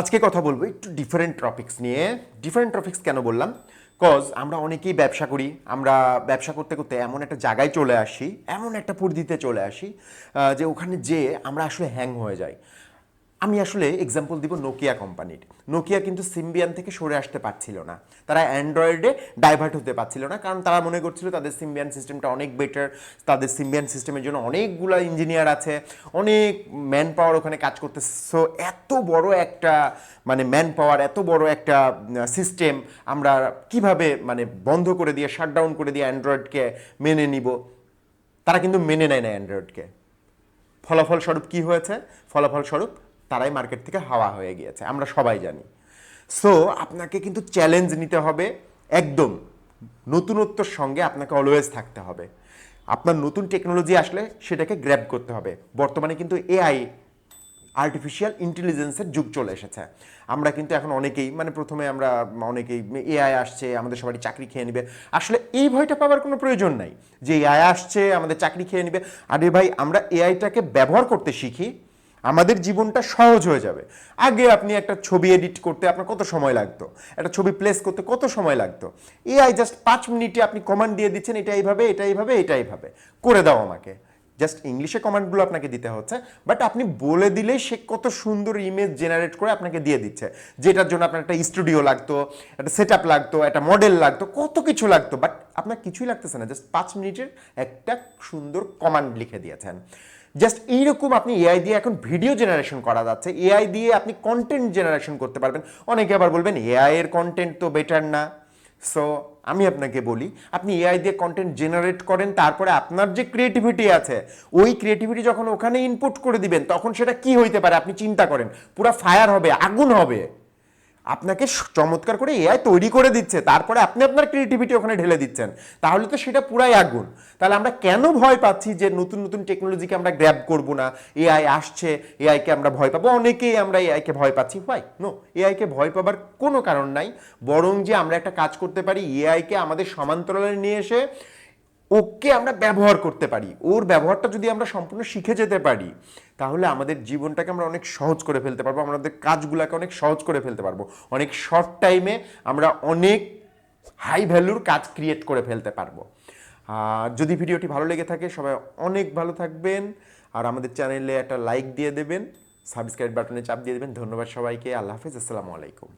আজকে কথা বলব একটু ডিফারেন্ট টপিক্স নিয়ে। ডিফারেন্ট টপিক্স কেন বললাম? কজ আমরা অনেকেই ব্যবসা করি, আমরা ব্যবসা করতে করতে এমন একটা জায়গায় চলে আসি, এমন একটা পরিধিতে চলে আসি যে ওখানে যে আমরা আসলে হ্যাং হয়ে যাই। আমি আসলে এক্সাম্পল দিব নোকিয়া কোম্পানির নোকিয়া কিন্তু সিম্বিয়ান থেকে সরে আসতে পারছিল না। তারা অ্যান্ড্রয়েডে ডাইভার্ট হতে পারছিল না, কারণ তারা মনে করছিল তাদের সিম্বিয়ান সিস্টেমটা অনেক বেটার তাদের সিম্বিয়ান সিস্টেমের জন্য অনেকগুলো ইঞ্জিনিয়ার আছে, অনেক ম্যান পাওয়ার ওখানে কাজ করতেছে। সো এত বড় একটা মানে ম্যান পাওয়ার এত বড় একটা সিস্টেম আমরা কীভাবে মানে বন্ধ করে দিয়ে শাটডাউন করে দিয়ে অ্যান্ড্রয়েডকে মেনে নিব? তারা কিন্তু মেনে নেয় না অ্যান্ড্রয়েডকে ফলাফল স্বরূপ কি হয়েছে? ফলাফল স্বরূপ তারাই মার্কেট থেকে হাওয়া হয়ে গিয়েছে, আমরা সবাই জানি। সো আপনাকে কিন্তু চ্যালেঞ্জ নিতে হবে একদম। নতুনত্বর সঙ্গে আপনাকে অলওয়েজ থাকতে হবে। আপনার নতুন টেকনোলজি আসলে সেটাকে গ্র্যাব করতে হবে। বর্তমানে কিন্তু এআই আর্টিফিশিয়াল ইন্টেলিজেন্সের যুগ চলে এসেছে। আমরা কিন্তু এখন অনেকেই মানে প্রথমে আমরা অনেকেই এআই আসছে, আমাদের সবারই চাকরি খেয়ে নেবে। আসলে এই ভয়টা পাওয়ার কোনো প্রয়োজন নাই। যে এআই আসছে, আমাদের চাকরি খেয়ে নেবে। আরে ভাই, আমরা এআইটাকে ব্যবহার করতে শিখি আমাদের জীবনটা সহজ হয়ে যাবে। আগে আপনি একটা ছবি এডিট করতে আপনার কত সময় লাগতো? একটা ছবি প্লেস করতে কত সময় লাগতো? এআই জাস্ট পাঁচ মিনিটে আপনি কমান্ড দিয়ে দিচ্ছেন, এটা এইভাবে এটা এইভাবে এটা এইভাবে। করে দাও আমাকে। জাস্ট ইংলিশে কমান্ডগুলো আপনাকে দিতে হচ্ছে বাট আপনি বলে দিলেই সে কত সুন্দর ইমেজ জেনারেট করে আপনাকে দিয়ে দিচ্ছে। যেটার জন্য আপনার একটা স্টুডিও লাগতো, একটা সেট আপ লাগতো, একটা মডেল লাগতো, কত কিছু লাগতো বাট আপনার কিছুই লাগতেছে না। জাস্ট পাঁচ মিনিটের একটা সুন্দর কমান্ড লিখে দিয়েছেন। জাস্ট এইরকম আপনি এআই দিয়ে এখন ভিডিও জেনারেশন করা যাচ্ছে। এআই দিয়ে আপনি কন্টেন্ট জেনারেশন করতে পারবেন। অনেকে আবার বলবেন এআই এর কন্টেন্ট তো বেটার না। সো আমি আপনাকে বলি, আপনি এআই দিয়ে কন্টেন্ট জেনারেট করেন, তারপরে আপনার যে ক্রিয়েটিভিটি আছে, ওই ক্রিয়েটিভিটি যখন ওখানে ইনপুট করে দিবেন, তখন সেটা কি হইতে পারে আপনি চিন্তা করেন। পুরো ফায়ার হবে, আগুন হবে। আপনাকে চমৎকার করে এআই তৈরি করে দিচ্ছে, তারপরে আপনি আপনার ক্রিয়েটিভিটি ওখানে ঢেলে দিচ্ছেন। তাহলে তো সেটা পুরাই আগুন। তাহলে আমরা কেন ভয় পাচ্ছি যে নতুন নতুন টেকনোলজিকে আমরা গ্র্যাব করব না? এআই আসছে এআইকে আমরা ভয় পাবো। অনেকেই আমরা এআইকে ভয় পাচ্ছি। ভাই নো এআইকে ভয় পাবার কোনো কারণ নাই। বরং যে আমরা একটা কাজ করতে পারি এআইকে আমাদের সমান্তরালে নিয়ে এসে ওকে আমরা ব্যবহার করতে পারি। ওর ব্যবহারটা যদি আমরা সম্পূর্ণ শিখে যেতে পারি, তাহলে আমাদের জীবনটাকে আমরা অনেক সহজ করে ফেলতে পারব আমাদের কাজগুলোকে অনেক সহজ করে ফেলতে পারব। অনেক শর্ট টাইমে আমরা অনেক হাই ভ্যালুর কাজ ক্রিয়েট করে ফেলতে পারব। আর যদি ভিডিওটি ভালো লেগে থাকে, সবাই অনেক ভালো থাকবেন। আর আমাদের চ্যানেলে একটা লাইক দিয়ে দেবেন সাবস্ক্রাইব বাটনে চাপ দিয়ে দেবেন। ধন্যবাদ সবাইকে, আল্লাহ হাফিজ, আসসালামু আলাইকুম।